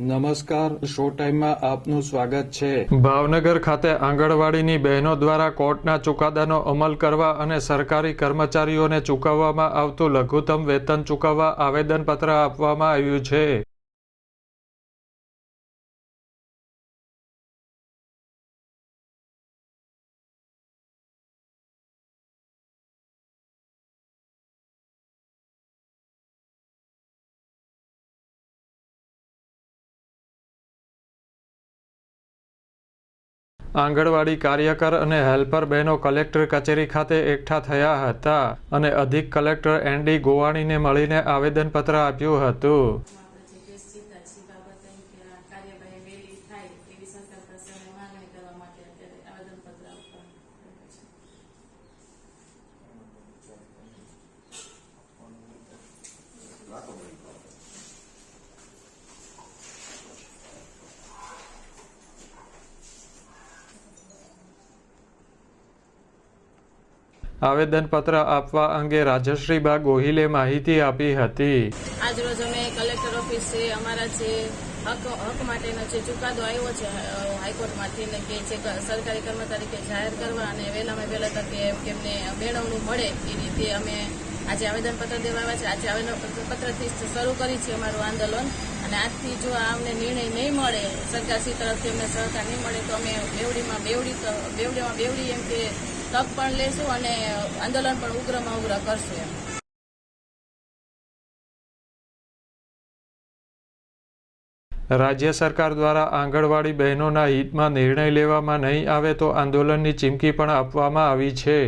નમસ્કાર, શો ટાઈમમાં આપનું સ્વાગત છે. ભાવનગર ખાતે આંગણવાડીની બહેનો દ્વારા કોર્ટના ચુકાદાનો અમલ કરવા અને સરકારી કર્મચારીઓને ચૂકવવામાં આવતું લઘુત્તમ વેતન ચૂકવવા આવેદનપત્ર આપવામાં આવ્યું છે. આંગણવાડી કાર્યકર અને હેલ્પર બહેનો કલેક્ટર કચેરી ખાતે એકઠા થયા હતા અને અધિક કલેક્ટર એન ગોવાણીને મળીને આવેદનપત્ર આપ્યું હતું આપણે જે કેસ જીતા છીએ બાબતે કે આ કાર્યવાહી વહેલી થાય એવી સરકાર પાસે અમે માંગણી કરવા માટે અત્યારે આવેદનપત્ર આપવા આવ્યા છે આવેદનપત્ર આપવા અંગે રાજશ્રીબા ગોહિલે માહિતી આપી હતી. આજરોજ અમે કલેક્ટર ઓફિસે અમારા જે હક હક માટેનો જે ચુકાદો આવ્યો છે હાઈકોર્ટમાંથી ને કે જે સરકારી કર્મચારી કે જાહેર કરવા અને વહેલામાં વહેલા તકે તેમને મેળવણું મળે એ રીતે અમે આજે આવેદનપત્ર દેવા છે. આજે આવેદનપત્રથી શરૂ કરી છે અમારું આંદોલન અને આજથી જો અમને નિર્ણય નહીં મળે, સરકારશ્રી તરફથી અમને સહકાર નહીં મળે, તો અમે બેવડીમાં બેવડી બેવડીમાં બેવડી એમ કે તક પણ લેશું અને આંદોલન પણ ઉગ્રમાં ઉગ્ર કરશું એમ. રાજ્ય સરકાર દ્વારા આંગણવાડી બહેનોના હિતમાં નિર્ણય લેવામાં નહીં આવે તો આંદોલનની ચીમકી પણ આપવામાં આવી છે.